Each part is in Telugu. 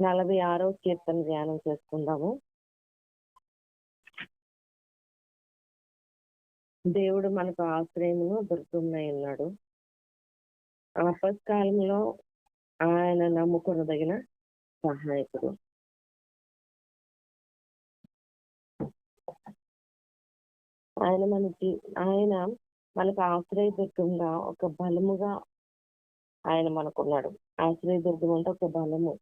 నలభై ఆరో కీర్తన ధ్యానం చేసుకుందాము. దేవుడు మనకు ఆశ్రయమును దుర్గమునై ఉన్నాడు ఆపత్కాలంలో ఆయన నమ్ముకునదగిన సహాయకుడు. ఆయన మనకి ఆయన మనకు ఆశ్రయదుర్గంగా ఒక బలముగా ఆయన మనకున్నాడు. ఆశ్రయదుర్గం అంటే ఒక బలము.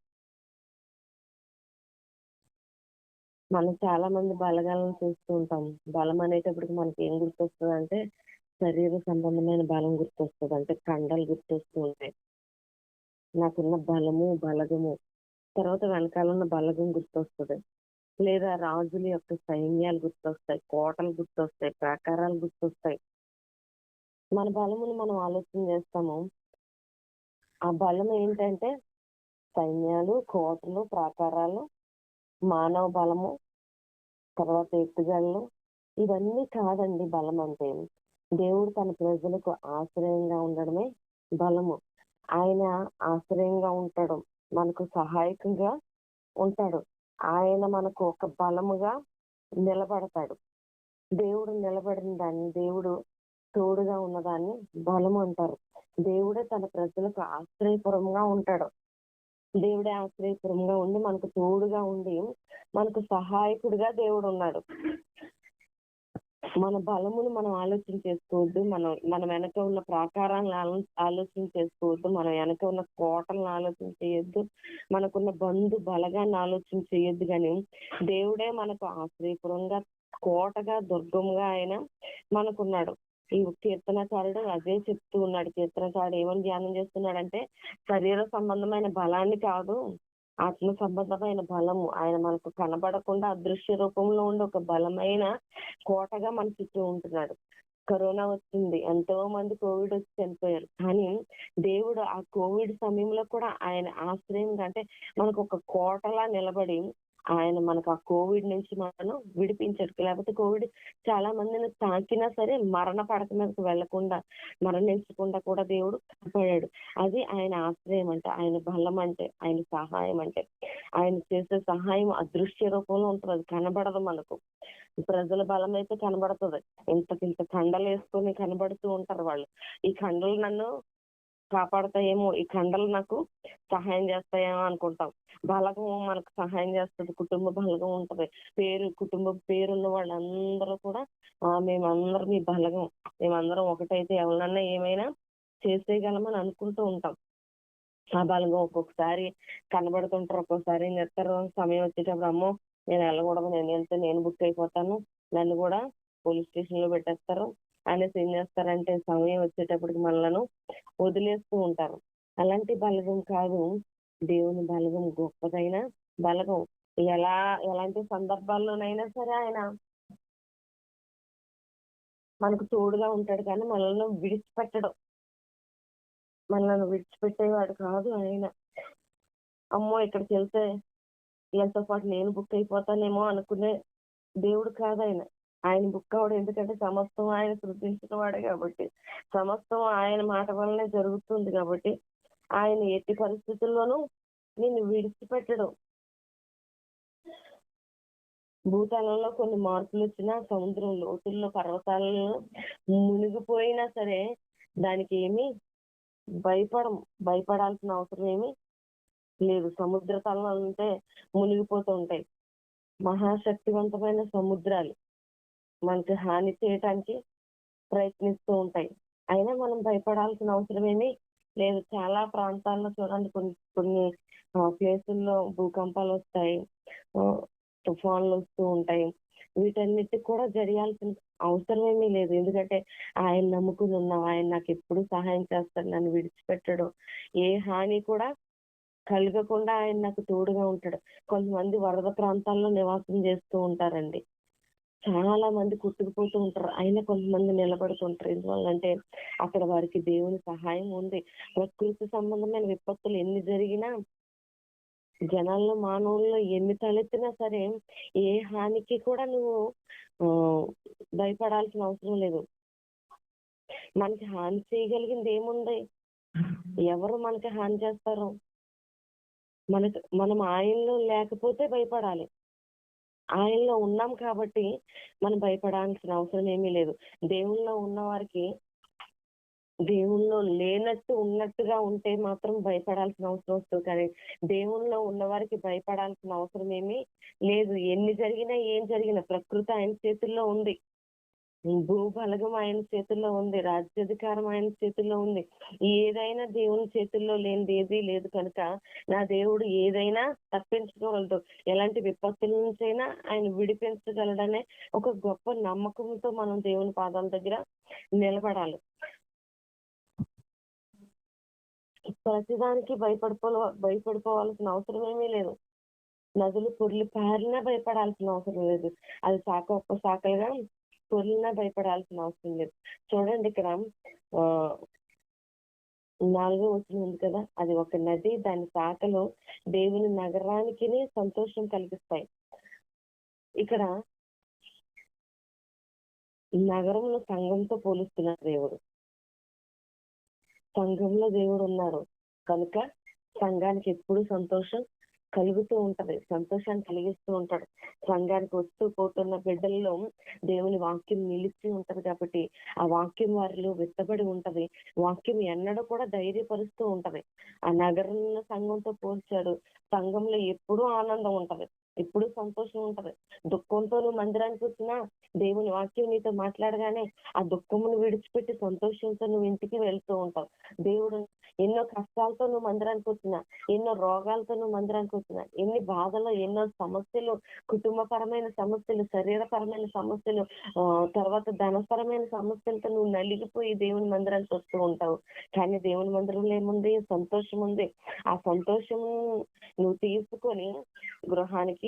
మనం చాలా మంది బలగాలను చూస్తూ ఉంటాం. బలం అనేటప్పటికి మనకి ఏం గుర్తొస్తుంది అంటే శరీర సంబంధమైన బలం గుర్తొస్తుంది. అంటే కండలు గుర్తొస్తూ ఉంటాయి. నాకున్న బలము బలగము తర్వాత వెనకాల ఉన్న బలగం గుర్తొస్తుంది. లేదా రాజుల యొక్క సైన్యాలు గుర్తొస్తాయి కోటలు గుర్తొస్తాయి ప్రాకారాలు గుర్తొస్తాయి. మన బలమును మనం ఆలోచన చేస్తాము. ఆ బలం ఏంటంటే సైన్యాలు కోటలు ప్రాకారాలు మానవ బలము తర్వాత ఎత్తుగళ్ళు ఇవన్నీ కాదండి బలం అంటే. దేవుడు తన ప్రజలకు ఆశ్రయంగా ఉండడమే బలము. ఆయన ఆశ్రయంగా ఉంటాడు మనకు సహాయకంగా ఉంటాడు. ఆయన మనకు ఒక బలముగా నిలబడతాడు. దేవుడు నిలబడిన దాన్ని దేవుడు తోడుగా ఉన్నదాన్ని బలము అంటారు. దేవుడే తన ప్రజలకు ఆశ్రయపురంగా ఉంటాడు. దేవుడే ఆశ్రయపురంగా ఉండి మనకు తోడుగా ఉండి మనకు సహాయకుడిగా దేవుడు ఉన్నాడు మన బలమును మనం ఆలోచన చేసుకోవద్దు మనం మన వెనక ఉన్న ప్రాకారాలను ఆలో- ఆలోచన చేసుకోవద్దు మన వెనక ఉన్న కోటలను ఆలోచన చేయొద్దు మనకున్న బంధు బలగాన్ని ఆలోచన చేయొద్దు కానీ దేవుడే మనకు ఆశ్రయపురంగా కోటగా దుర్గంగా ఆయన మనకున్నాడు. ఈ కీర్తనకారుడు అదే చెప్తూ ఉన్నాడు. కీర్తనకారుడు ఏమని ధ్యానం చేస్తున్నాడంటే శరీర సంబంధమైన బలాన్ని కాదు ఆత్మ సంబంధమైన బలము. ఆయన మనకు కనబడకుండా అదృశ్య రూపంలో ఉండే ఒక బలమైన కోటగా మన చుట్టూ ఉంటున్నాడు. కరోనా వచ్చింది. ఎంతో మంది కోవిడ్ వచ్చి చనిపోయారు. కానీ దేవుడు ఆ కోవిడ్ సమయంలో కూడా ఆయన ఆశ్రయం అంటే మనకు ఒక కోటలా నిలబడి ఆయన మనకు ఆ కోవిడ్ నుంచి మనం విడిపించాడు లేకపోతే కోవిడ్ చాలా మందిని తాకినా సరే మరణ పడక మీదకి వెళ్ళకుండా మరణించకుండా కూడా దేవుడు కాపాడాడు. అది ఆయన ఆశ్రయం అంటే ఆయన బలం అంటే ఆయన సహాయం అంటే. ఆయన చేసే సహాయం అదృశ్య రూపంలో ఉంటుంది. అది కనబడదు మనకు. ప్రజల బలం అయితే కనబడుతుంది. ఇంతకింత కండలు వేసుకొని కనబడుతూ ఉంటారు వాళ్ళు. ఈ కండలు నన్ను కాపాడతాయేమో ఈ కండలు నాకు సహాయం చేస్తాయేమో అనుకుంటాం. బలగం మనకు సహాయం చేస్తుంది కుటుంబ బలగం ఉంటది. పేరు కుటుంబ పేరున్న వాళ్ళందరూ కూడా మేమందరం మీ బలగం మేమందరం ఒకటైతే ఎవరన్నా ఏమైనా చేసేయగలమని అనుకుంటూ ఉంటాం. ఆ బలగం ఒక్కొక్కసారి కనబడుతుంటారు ఒక్కొక్కసారి ఏం చేస్తారు? సమయం వచ్చేటప్పుడు అమ్మో నేను వెళ్ళకూడదు నేను వెళ్తే నేను బుక్ అయిపోతాను నన్ను కూడా పోలీస్ స్టేషన్లో పెట్టేస్తారు. అనేసి ఏం చేస్తారంటే సమయం వచ్చేటప్పటికి మనలను వదిలేస్తూ ఉంటారు. అలాంటి బలగం కాదు. దేవుని బలగం గొప్పదైన బలగం. ఎలా ఎలాంటి సందర్భాల్లోనైనా సరే ఆయన మనకు తోడుగా ఉంటాడు కానీ మనల్ని విడిచిపెట్టడం. మనల్ని విడిచిపెట్టేవాడు కాదు ఆయన. అమ్మో ఇక్కడికి వెళ్తే వీళ్ళతో పాటు నేను బుక్ అయిపోతానేమో అనుకునే దేవుడు కాదు ఆయన. ఆయన బుక్ అవడం ఎందుకంటే సమస్తం ఆయన సృష్టించిన వాడే కాబట్టి సమస్తం ఆయన మాట వల్లనే జరుగుతుంది కాబట్టి ఆయన ఎట్టి పరిస్థితుల్లోనూ నిన్ను విడిచిపెట్టడం. భూతాలలో కొన్ని మార్పులు వచ్చినా సముద్రం లోతుల్లో పర్వతాలలో మునిగిపోయినా సరే దానికి ఏమి భయపడం భయపడాల్సిన అవసరం ఏమి లేదు. సముద్ర తలం అంటే మునిగిపోతూ ఉంటాయి. మహాశక్తివంతమైన సముద్రాలు. మనకి హాని చేయటానికి ప్రయత్నిస్తూ ఉంటాయి. అయినా మనం భయపడాల్సిన అవసరమేమి లేదు. చాలా ప్రాంతాల్లో చూడండి కొన్ని కొన్ని ప్లేసుల్లో భూకంపాలు వస్తాయి. తుఫాన్లు వస్తూ ఉంటాయి. వీటన్నిటికి కూడా జరిగాల్సిన అవసరం ఏమీ లేదు. ఎందుకంటే ఆయన నమ్ముకుని ఉన్నాం. ఆయన నాకు ఎప్పుడు సహాయం చేస్తాడు నన్ను విడిచిపెట్టడు. ఏ హాని కూడా కలగకుండా ఆయన నాకు తోడుగా ఉంటాడు. కొంతమంది వరద ప్రాంతాల్లో నివాసం చేస్తూ ఉంటారండి. చాలా మంది కొట్టుకుపోతూ ఉంటారు. అయినా కొంతమంది నిలబడుతుంటారు ఎందువల్లంటే అక్కడ వారికి దేవుని సహాయం ఉంది. ప్రకృతి సంబంధమైన విపత్తులు ఎన్ని జరిగినా జనాల్లో మానవుల్లో ఎన్ని తలెత్తినా సరే ఏ హానికి కూడా నువ్వు భయపడాల్సిన అవసరం లేదు. మనకి హాని చేయగలిగింది ఏముంది? ఎవరు మనకి హాని చేస్తారు? మనకు మనం ఆయనలో లేకపోతే భయపడాలి. ఆయనలో ఉన్నాం కాబట్టి మనం భయపడాల్సిన అవసరం ఏమీ లేదు. దేవుళ్ళో ఉన్న వారికి దేవుల్లో లేనట్టు ఉన్నట్టుగా ఉంటే మాత్రం భయపడాల్సిన అవసరం వస్తుంది. కానీ దేవుల్లో ఉన్న వారికి భయపడాల్సిన అవసరం ఏమీ లేదు. ఎన్ని జరిగినా ఏం జరిగినా ప్రకృతి ఆయన చేతుల్లో ఉంది. భూబలగం ఆయన చేతుల్లో ఉంది రాజ్యాధికారం ఆయన చేతుల్లో ఉంది. ఏదైనా దేవుని చేతుల్లో లేనిది ఏది లేదు కనుక నా దేవుడు ఏదైనా తప్పించుకోగలడు. ఎలాంటి విపత్తుల నుంచైనా ఆయన విడిపించగలడనే ఒక గొప్ప నమ్మకంతో మనం దేవుని పాదాల దగ్గర నిలబడాలి. ప్రతిదానికి భయపడిపో భయపడిపోవాల్సిన అవసరం ఏమీ లేదు. నదులు పొర్లు పారినా భయపడాల్సిన అవసరం లేదు. అది శాఖ ఒక్క శాఖలుగా పొర్లినా భయపడాల్సిన అవసరం లేదు. చూడండి ఇక్కడ ఆ నాలుగో వచ్చిన ఉంది కదా అది ఒక నది దాని శాఖలో దేవుని నగరానికి సంతోషం కలిగిస్తాయి. ఇక్కడ నగరంలో సంఘంతో పోలుస్తున్నారు దేవుడు. సంఘంలో దేవుడు ఉన్నాడు. కనుక సంఘానికి ఎప్పుడు సంతోషం కలుగుతూ ఉంటది సంతోషాన్ని కలిగిస్తూ ఉంటాడు. సంఘానికి వస్తూ పోతున్న బిడ్డల్లో దేవుని వాక్యం నిలిచి ఉంటది కాబట్టి ఆ వాక్యం వారిలో విత్తబడి ఉంటది. వాక్యం ఎన్నడూ కూడా ధైర్యపరుస్తూ ఉంటది. ఆ నగరంలో సంఘంతో పోల్చాడు సంఘంలో ఎప్పుడూ ఆనందం ఉంటది. ఎప్పుడు సంతోషం ఉంటది. దుఃఖంతో నువ్వు మందిరానికి వచ్చినా దేవుని వాక్యం నీతో మాట్లాడగానే ఆ దుఃఖమును విడిచిపెట్టి సంతోషంతో నువ్వు ఇంటికి వెళ్తూ ఉంటావు. దేవుడు ఎన్నో కష్టాలతో నువ్వు మందిరానికి వచ్చినా ఎన్నో రోగాలతో నువ్వు మందిరానికి వచ్చినా ఎన్ని బాధలు ఎన్నో సమస్యలు కుటుంబపరమైన సమస్యలు శరీరపరమైన సమస్యలు తర్వాత ధనపరమైన సమస్యలతో నువ్వు నలిగిపోయి దేవుని మందిరానికి వస్తూ ఉంటావు. కానీ దేవుని మందిరంలో ఏముంది? సంతోషం ఉంది. ఆ సంతోషం నువ్వు తీసుకొని గృహానికి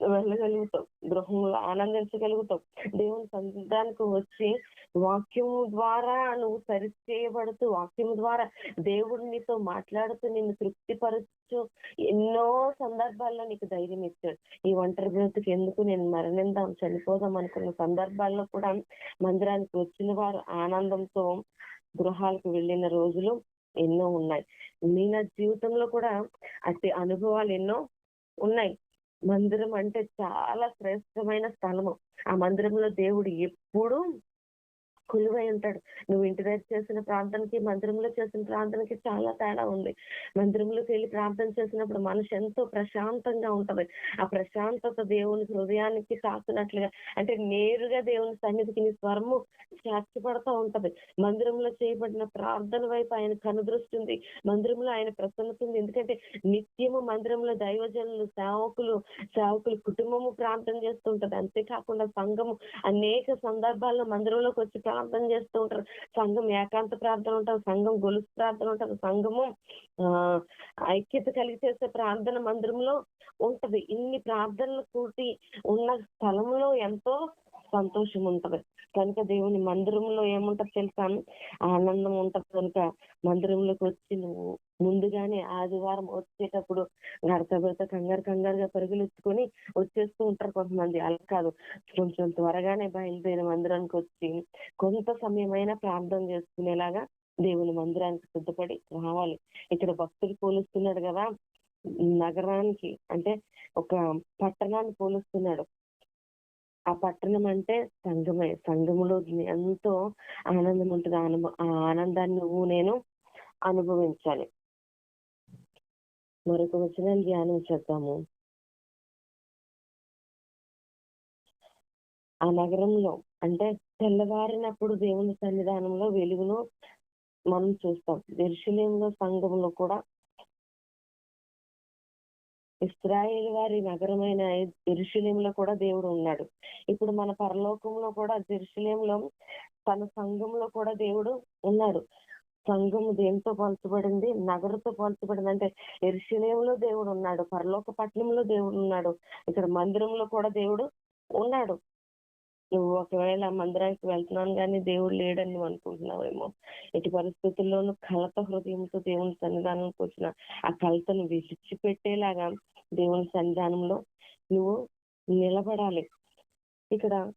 వెళ్ళగలుగుతాం. గృహంలో ఆనందించగలుగుతాం. దేవుని సంతానికి వచ్చి వాక్యము ద్వారా నువ్వు సరిచేయబడుతూ వాక్యము ద్వారా దేవుడు నీతో మాట్లాడుతూ నిన్ను తృప్తిపరచు ఎన్నో సందర్భాల్లో నీకు ధైర్యం ఇచ్చాడు. ఈ ఒంటరి బ్రతుకు ఎందుకు? నేను మరణిందాం చనిపోదాం అనుకున్న సందర్భాల్లో కూడా మందిరానికి వచ్చిన వారు ఆనందంతో గృహాలకు వెళ్ళిన రోజులు ఎన్నో ఉన్నాయి. నీ నా జీవితంలో కూడా అట్టి అనుభవాలు ఎన్నో ఉన్నాయి. మందిరం అంటే చాలా శ్రేష్టమైన స్థలము. ఆ మందిరంలో దేవుడు ఎప్పుడూ కొలువై ఉంటాడు. నువ్వు ఇంటి దగ్గర చేసిన ప్రాంతానికి మందిరంలో చేసిన ప్రాంతానికి చాలా తేడా ఉంది. మందిరంలోకి వెళ్ళి ప్రార్థన చేసినప్పుడు మనసు ఎంతో ప్రశాంతంగా ఉంటది. ఆ ప్రశాంతత దేవుని హృదయానికి తాకునట్లుగా అంటే నేరుగా దేవుని సన్నిధికి నీ స్వరము చేర్చబడతా ఉంటది. మందిరంలో చేయబడిన ప్రార్థన వైపు ఆయన కనుదృష్టింది మందిరంలో ఆయన ప్రసన్నత ఉంది. ఎందుకంటే నిత్యము మందిరంలో దైవజనులు సేవకులు సేవకులు కుటుంబము ప్రార్థన చేస్తూ ఉంటది. అంతేకాకుండా సంఘము అనేక సందర్భాల్లో మందిరంలోకి వచ్చి ప్రార్థన చేస్తూ ఉంటారు. సంఘం ఏకాంత ప్రార్థన ఉంటుంది సంఘం గొలుసు ప్రార్థన ఉంటుంది సంఘము ఆ ఐక్యత కలిగి చేసే ప్రార్థన మందిరంలో ఉంటది. ఇన్ని ప్రార్థనలు కూటి ఉన్న స్థలంలో ఎంతో సంతోషం ఉంటది కనుక దేవుని మందిరంలో ఏముంటది తెలుసా ఆనందం ఉంటది కనుక మందిరంలోకి వచ్చి నువ్వు ముందుగానే ఆదివారం వచ్చేటప్పుడు గడత కంగారు కంగారుగా పరుగులెత్తుకొని వచ్చేస్తూ ఉంటారు కొంతమంది. అలా కాదు. కొంచెం త్వరగానే బయలుదేరి మందిరానికి వచ్చి కొంత సమయమైనా ప్రార్థన చేసుకునేలాగా దేవుని మందిరానికి సిద్ధపడి రావాలి. ఇక్కడ భక్తులు పోలుస్తున్నాడు కదా. నగరానికి అంటే ఒక పట్టణాన్ని పోలుస్తున్నాడు. ఆ పట్టణం అంటే సంఘమే సంఘములో ఎంతో ఆనందం ఉంటుంది. ఆనందం ఆ ఆనందాన్ని నువ్వు నేను అనుభవించాలి. మరొక వచనం ధ్యానం చేద్దాము. ఆ నగరంలో అంటే తెల్లవారినప్పుడు దేవుని సన్నిధానంలో వెలుగును మనం చూస్తాం. ఎరుషలేంలో సంఘంలో కూడా ఇస్రాయేల్ వారి నగరమైన ఎరుషలేంలో కూడా దేవుడు ఉన్నాడు. ఇప్పుడు మన పరలోకంలో కూడా జెరూసలేంలో తన సంఘంలో కూడా దేవుడు ఉన్నాడు. సంఘం దేంతో పోల్చబడింది? నగరంతో పోల్చబడింది. అంటే ఎరుషలేంలో దేవుడు ఉన్నాడు. పరలోక పట్నంలో దేవుడు ఉన్నాడు. ఇక్కడ మందిరంలో కూడా దేవుడు ఉన్నాడు. నువ్వు ఒకవేళ మందిరానికి వెళ్తున్నాను కానీ దేవుడు లేడని నువ్వు అనుకుంటున్నావేమో. ఎట్టి పరిస్థితుల్లోనూ కలత హృదయంతో దేవుని సన్నిధానంకి వచ్చిన ఆ కలతను విడిచిపెట్టేలాగా దేవుని సన్నిధానంలో నువ్వు నిలబడాలి. ఇక్కడ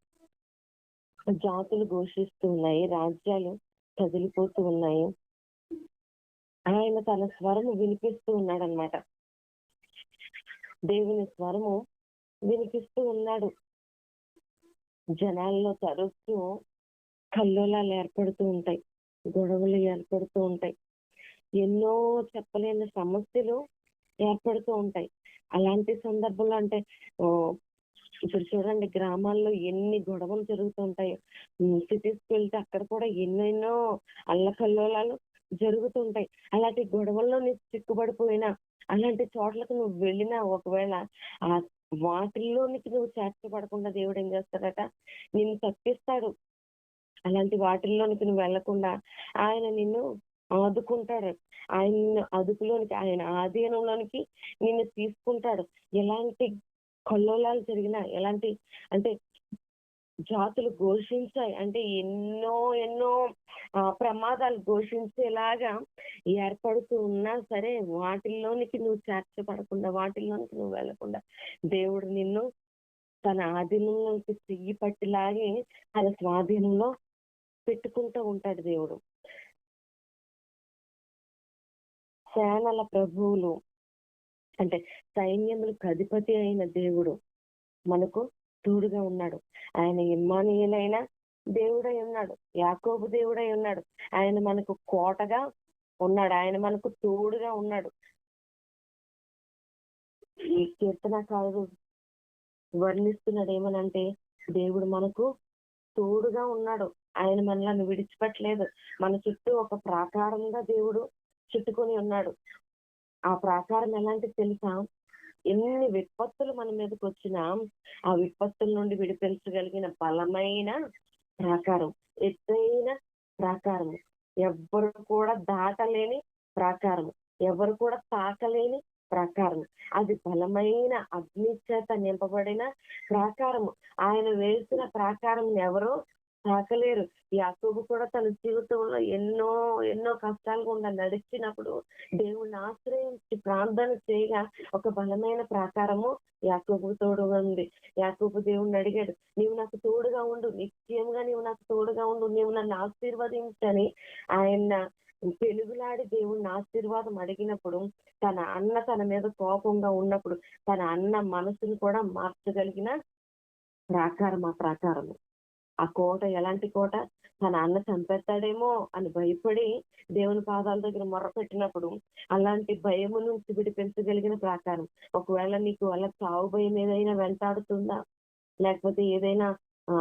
జాతులు ఘోషిస్తూ ఉన్నాయి రాజ్యాలు కదిలిపోతూ ఉన్నాయి. ఆయన తన స్వరము వినిపిస్తూ ఉన్నాడు అనమాట దేవుని స్వరము వినిపిస్తూ ఉన్నాడు. జనాల్లో తరచూ కల్లోలాలు ఏర్పడుతూ ఉంటాయి గొడవలు ఏర్పడుతూ ఉంటాయి. ఎన్నో చెప్పలేని సమస్యలు ఏర్పడుతూ ఉంటాయి. అలాంటి సందర్భంలో అంటే ఓ, ఇప్పుడు చూడండి గ్రామాల్లో ఎన్ని గొడవలు జరుగుతూ ఉంటాయి. సిటీస్కి వెళ్తే అక్కడ కూడా ఎన్నెన్నో అల్లకల్లోలాలు జరుగుతుంటాయి అలాంటి గొడవల్లో నీకు చిక్కుబడిపోయినా అలాంటి చోట్లకు నువ్వు వెళ్ళినా ఒకవేళ ఆ వాటిల్లోనికి నువ్వు చేర్చబడకుండా దేవుడు ఏం చేస్తాడట? నిన్ను తప్పిస్తాడు. అలాంటి వాటిల్లోనికి నువ్వు వెళ్ళకుండా ఆయన నిన్ను ఆదుకుంటాడు. ఆయన నిన్ను అదుపులోనికి ఆయన ఆధీనంలోనికి నిన్ను తీసుకుంటాడు. ఎలాంటి కల్లోలాలు జరిగినా ఎలాంటి అంటే జాతులు ఘోషించాయి. అంటే ఎన్నో ఎన్నో ప్రమాదాలు ఘోషించేలాగా ఏర్పడుతూ ఉన్నా సరే వాటిల్లోనికి నువ్వు చేర్చబడకుండా వాటిల్లోనికి నువ్వు వెళ్ళకుండా దేవుడు నిన్ను తన ఆధీనంలోకి చెయ్యి పట్టిలాగే తన స్వాధీనంలో పెట్టుకుంటూ ఉంటాడు దేవుడు. సేనల ప్రభువులు అంటే సైన్యములకు అధిపతి అయిన దేవుడు మనకు తోడుగా ఉన్నాడు. ఆయన ఇమ్మానియులైన దేవుడై ఉన్నాడు. యాకోబు దేవుడై ఉన్నాడు. ఆయన మనకు కోటగా ఉన్నాడు. ఆయన మనకు తోడుగా ఉన్నాడు. ఈ కీర్తనకారుడు వర్ణిస్తున్నాడు ఏమనంటే దేవుడు మనకు తోడుగా ఉన్నాడు. ఆయన మనల్ని విడిచిపెట్టలేదు. మన చుట్టూ ఒక ప్రాకారంగా దేవుడు చుట్టుకొని ఉన్నాడు. ఆ ప్రాకారం ఎలాంటి తెలుసా? ఎన్ని విపత్తులు మన మీదకి వచ్చినా ఆ విపత్తుల నుండి విడిపించగలిగిన బలమైన ప్రాకారం ఎత్తైన ప్రాకారం ఎవ్వరు కూడా దాటలేని ప్రాకారం ఎవరు కూడా తాకలేని ప్రాకారం అది బలమైన అగ్ని చేత నింపబడిన ప్రాకారము. ఆయన వేసిన ప్రాకారం ఎవరు తాకలేరు. యాకోబు కూడా తన జీవితంలో ఎన్నో ఎన్నో కష్టాలు గుండా నడిచినప్పుడు దేవుణ్ణి ఆశ్రయించి ప్రార్థన చేయగా ఒక బలమైన ప్రాకారము యాకోబు తోడుగా ఉంది. యాకోబు దేవుణ్ణి అడిగాడు నీవు నాకు తోడుగా ఉండు నిశ్చయంగా నీవు నాకు తోడుగా ఉండు నీవు నన్ను ఆశీర్వదించని ఆయన తెలుగులాడి దేవుణ్ణి ఆశీర్వాదం అడిగినప్పుడు తన అన్న తన మీద కోపంగా ఉన్నప్పుడు తన అన్న మనసుని కూడా మార్చగలిగిన ప్రాకారం ఆ ప్రాకారము. ఆ కోట ఎలాంటి కోట? తన అన్న చంపేస్తాడేమో అని భయపడి దేవుని పాదాల దగ్గర మొర్రపెట్టినప్పుడు అలాంటి భయము నుంచి విడిపించగలిగిన ప్రాకారం. ఒకవేళ నీకు అలా చావు భయం ఏదైనా వెంటాడుతుందా? లేకపోతే ఏదైనా ఆ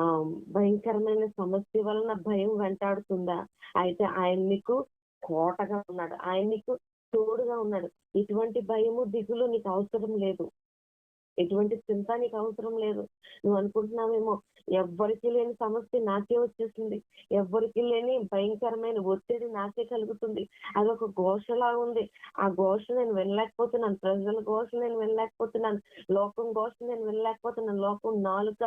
భయంకరమైన సమస్య వలన భయం వెంటాడుతుందా? అయితే ఆయన నీకు కోటగా ఉన్నాడు. ఆయన నీకు తోడుగా ఉన్నాడు. ఇటువంటి భయము దిగులు నీకు అవసరం లేదు. ఎటువంటి చింత నీకు అవసరం లేదు. నువ్వు అనుకుంటున్నావేమో ఎవ్వరికి లేని సమస్య నాకే వచ్చేసింది ఎవ్వరికి లేని భయంకరమైన ఒత్తిడి నాకే కలుగుతుంది. అది ఒక ఘోషలా ఉంది. ఆ ఘోష నేను వినలేకపోతున్నాను. ప్రజల ఘోష నేను వినలేకపోతున్నాను. లోకం ఘోష నేను వినలేకపోతున్నాను. లోకం నాలుక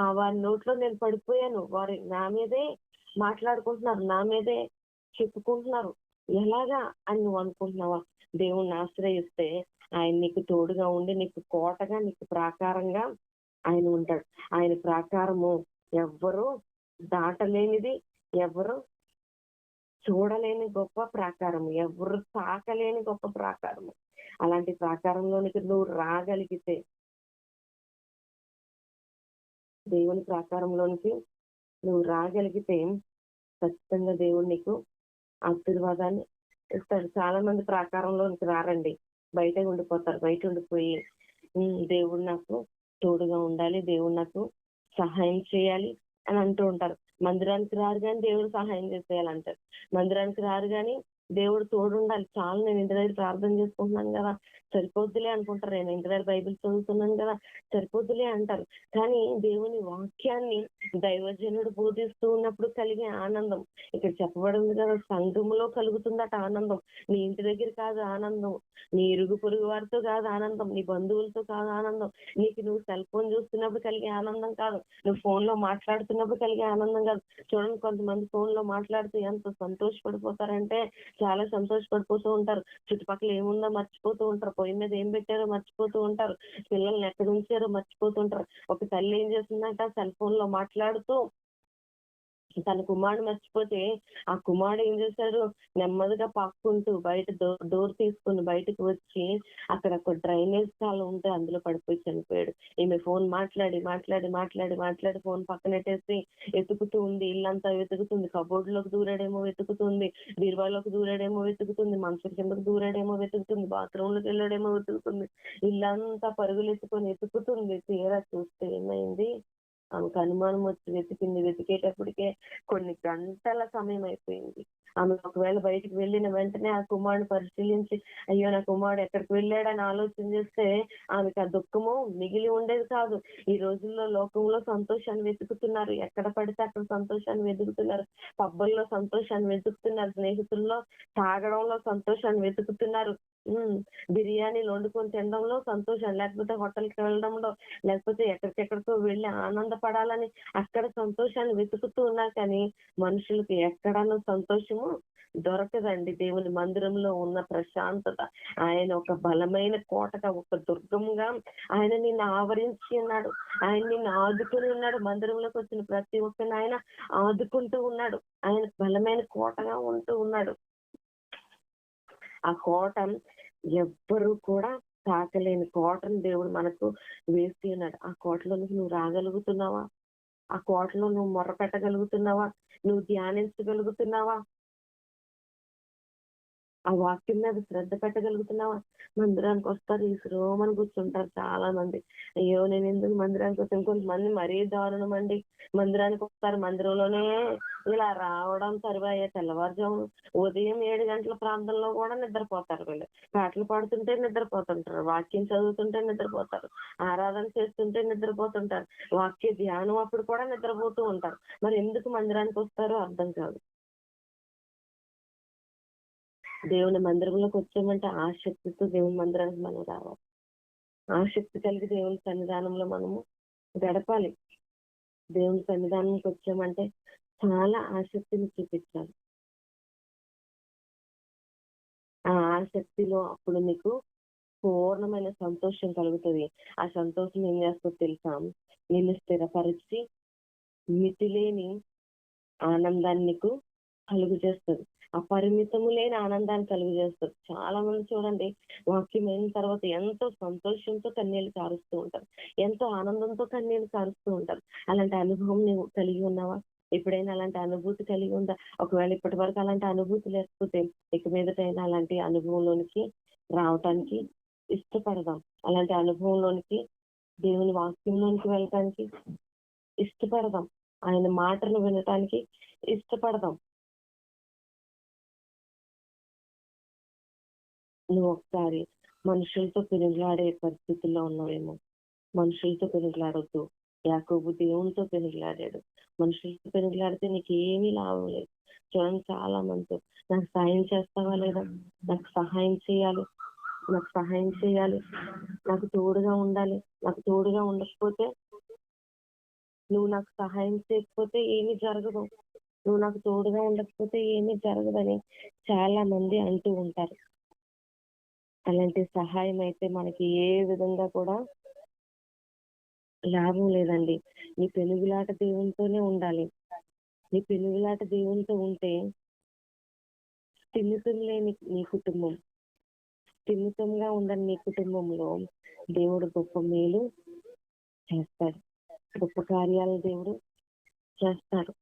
ఆ వారి నోట్లో నేను పడిపోయాను. వారి నా మీదే మాట్లాడుకుంటున్నారు. నా మీదే చెప్పుకుంటున్నారు. ఎలాగా అని నువ్వు అనుకుంటున్నావా? దేవుణ్ణి ఆశ్రయిస్తే ఆయన నీకు తోడుగా ఉండి నీకు కోటగా నీకు ప్రాకారంగా ఆయన ఉంటాడు. ఆయన ప్రాకారము ఎవ్వరు దాటలేనిది ఎవరు చూడలేని గొప్ప ప్రాకారం ఎవరు తాకలేని గొప్ప ప్రాకారము. అలాంటి ప్రాకారంలోనికి నువ్వు రాగలిగితే దేవుని ప్రాకారంలోనికి నువ్వు రాగలిగితే ఖచ్చితంగా దేవుడు నీకు ఆశీర్వాదాన్ని ఇస్తాడు. చాలా మంది ప్రాకారంలోనికి రారండి. బయట ఉండిపోతారు. బయట ఉండిపోయి దేవుడు నాకు తోడుగా ఉండాలి. దేవుడు నాకు సహాయం చేయాలి అని అంటూ ఉంటారు. మందిరానికి రారు కానీ దేవుడు సహాయం చేసేయాలంటారు. మందిరానికి రారు కానీ దేవుడు తోడుండాలి. చాలు చాలా నేను ఇంటి దగ్గర ప్రార్థన చేసుకుంటున్నాను కదా. సరిపోద్దులే అనుకుంటారు. నేను ఇంటి దగ్గర బైబిల్ చదువుతున్నాను కదా. సరిపోద్దులే అంటారు. కానీ దేవుని వాక్యాన్ని దైవజనుడు బోధిస్తూ ఉన్నప్పుడు కలిగే ఆనందం. ఇక్కడ చెప్పబడింది కదా సంఘములో కలుగుతుందట ఆనందం. నీ ఇంటి దగ్గర కాదు ఆనందం. నీ ఇరుగు పొరుగు వారితో కాదు ఆనందం. నీ బంధువులతో కాదు ఆనందం. నీకు నువ్వు సెల్ ఫోన్ చూస్తున్నప్పుడు కలిగే ఆనందం కాదు. నువ్వు ఫోన్లో మాట్లాడుతున్నప్పుడు కలిగే ఆనందం కాదు. చూడండి కొంతమంది ఫోన్లో మాట్లాడుతూ ఎంత సంతోషపడిపోతారంటే చాలా సంతోషపడిపోతూ ఉంటారు. చుట్టుపక్కల ఏముందో మర్చిపోతూ ఉంటారు. పొయ్యి మీద ఏం పెట్టారో మర్చిపోతూ ఉంటారు. పిల్లల్ని ఎక్కడ ఉంచారో మర్చిపోతూ ఉంటారు. ఒక తల్లి ఏం చేస్తుందంట సెల్ ఫోన్లో మాట్లాడుతూ తన కుమారుడు మర్చిపోతే ఆ కుమారుడు ఏం చేశాడు నెమ్మదిగా పక్కుంటూ బయట డోర్ తీసుకుని బయటకు వచ్చి అక్కడ ఒక డ్రైనేజ్ కాలం ఉంటే అందులో పడిపోయి చనిపోయాడు. ఈమె ఫోన్ మాట్లాడి మాట్లాడి మాట్లాడి మాట్లాడి ఫోన్ పక్కనెట్టేసి ఎతుకుతూ ఉంది. ఇల్లంతా వెతుకుతుంది. కబోర్డ్లోకి దూరాడేమో వెతుకుతుంది. బీరువాలోకి దూరాడేమో వెతుకుతుంది. మనుషుల కిందకు దూరాడేమో వెతుకుతుంది. బాత్రూమ్లోకి వెళ్ళాడేమో వెతుకుతుంది. ఇల్లంతా పరుగులెత్తుకొని వెతుకుతుంది. తీరా చూస్తే ఏమైంది? ఆమెకు అనుమానం వచ్చి వెతికింది. వెతికేటప్పటికే కొన్ని గంటల సమయం అయిపోయింది. ఆమె ఒకవేళ బయటికి వెళ్ళిన వెంటనే ఆ కుమారుడు పరిశీలించి అయ్యో నా కుమారుడు ఎక్కడికి వెళ్ళాడని ఆలోచన చేస్తే ఆమెకు ఆ దుఃఖము మిగిలి ఉండేది కాదు. ఈ రోజుల్లో లోకంలో సంతోషాన్ని వెతుకుతున్నారు. ఎక్కడ పడితే అక్కడ సంతోషాన్ని వెతుకుతున్నారు. పబ్బుల్లో సంతోషాన్ని వెతుకుతున్నారు. స్నేహితుల్లో తాగడంలో సంతోషాన్ని వెతుకుతున్నారు. బిర్యానీలు వండుకొని తినడంలో సంతోషం లేకపోతే హోటల్కి వెళ్ళడంలో లేకపోతే ఎక్కడికెక్కడికో వెళ్ళి ఆనందపడాలని అక్కడ సంతోషాన్ని వెతుకుతూ ఉన్నా కానీ మనుషులకి ఎక్కడనూ సంతోషము దొరకదండి. దేవుని మందిరంలో ఉన్న ప్రశాంతత. ఆయన ఒక బలమైన కోటగా ఒక దుర్గంగా ఆయన నిన్ను ఆవరించి ఉన్నాడు. ఆయన నిన్ను ఆదుకుని ఉన్నాడు. మందిరంలోకి వచ్చిన ప్రతి ఒక్కరిని ఆయన ఆదుకుంటూ ఉన్నాడు. ఆయన బలమైన కోటగా ఉంటూ ఉన్నాడు. ఆ కోటను ఎవ్వరు కూడా తాకలేని కోటను దేవుడు మనకు వేసి ఉన్నాడు. ఆ కోటలోనికి నువ్వు రాగలుగుతున్నావా? ఆ కోటలో నువ్వు మొర్ర పెట్టగలుగుతున్నావా నువ్వు ధ్యానించగలుగుతున్నావా? ఆ వాక్యం మీద శ్రద్ధ పెట్టగలుగుతున్నావా? మందిరానికి వస్తారు ఈ శ్రోమని కూర్చుంటారు చాలా మంది అయ్యో నేను ఎందుకు మందిరానికి వస్తాను? కొంతమంది మరీ దారుణం అండి. మందిరానికి వస్తారు మందిరంలోనే ఇలా రావడం సరిపోయే తెల్లవారుజాము ఉదయం ఏడు గంటల ప్రాంతంలో కూడా నిద్రపోతారు వీళ్ళు. పాటలు పాడుతుంటే నిద్రపోతుంటారు వాక్యం చదువుతుంటే నిద్రపోతారు ఆరాధన చేస్తుంటే నిద్రపోతుంటారు వాక్య ధ్యానం అప్పుడు కూడా నిద్రపోతూ ఉంటారు. మరి ఎందుకు మందిరానికి వస్తారో అర్థం కాదు. దేవుని మందిరంలోకి వచ్చామంటే ఆసక్తితో దేవుని మందిరానికి మనం రావాలి. ఆసక్తి కలిగి దేవుని సన్నిధానంలో మనము గడపాలి. దేవుని సన్నిధానంకి వచ్చామంటే చాలా ఆసక్తిని చూపించాలి. ఆ ఆసక్తిలో అప్పుడు నీకు పూర్ణమైన సంతోషం కలుగుతుంది. ఆ సంతోషం ఏం చేస్తుందో తెలుసా? నిన్ను స్థిరపరిచి మితిలేని ఆనందాన్ని నీకు కలుగు చేస్తుంది అపరిమితము లేని ఆనందాన్ని కలుగు చాలా మంది చూడండి వాక్యం అయిన తర్వాత ఎంతో సంతోషంతో కన్నీళ్ళు కారుస్తూ ఉంటారు. ఎంతో ఆనందంతో కన్నీళ్ళు కారుస్తూ ఉంటారు. అలాంటి అనుభవం నువ్వు కలిగి ఉన్నావా? ఎప్పుడైనా అలాంటి అనుభూతి కలిగి ఉందా? ఒకవేళ ఇప్పటి వరకు అలాంటి అనుభూతి లేకపోతే ఇక మీదటైనా అలాంటి అనుభవంలోనికి రావటానికి ఇష్టపడదాం? అలాంటి అనుభవంలోనికి దేవుని వాక్యంలోనికి వెళ్ళటానికి ఇష్టపడదాం? ఆయన మాటను వినటానికి ఇష్టపడదాం? నువ్వు ఒకసారి మనుషులతో పెనుగులాడే పరిస్థితుల్లో ఉన్నావేమో. మనుషులతో పెనుగులాడొద్దు. యాకోబు దేవునితో పెనుగులాడాడు. మనుషులతో పెనుగులాడితే నీకు ఏమీ లాభం లేదు. చూడండి చాలా మంది నాకు సహాయం చేస్తావా లేదా? నాకు సహాయం చేయాలి. నాకు సహాయం చేయాలి. నాకు తోడుగా ఉండాలి. నాకు తోడుగా ఉండకపోతే నువ్వు నాకు సహాయం చేయకపోతే ఏమీ జరగదు. నువ్వు నాకు తోడుగా ఉండకపోతే ఏమీ జరగదని చాలా మంది అంటూ ఉంటారు. అలాంటి సహాయం అయితే మనకి ఏ విధంగా కూడా లాభం లేదండి. నీ పెనుగులాట దేవునితోనే ఉండాలి. నీ పెనుగులాట దేవునితో ఉంటే స్థిమితం లేని నీ కుటుంబం స్థిమితంగా ఉండని నీ కుటుంబంలో దేవుడు గొప్ప మేలు చేస్తాడు. గొప్ప కార్యాలు దేవుడు చేస్తాడు.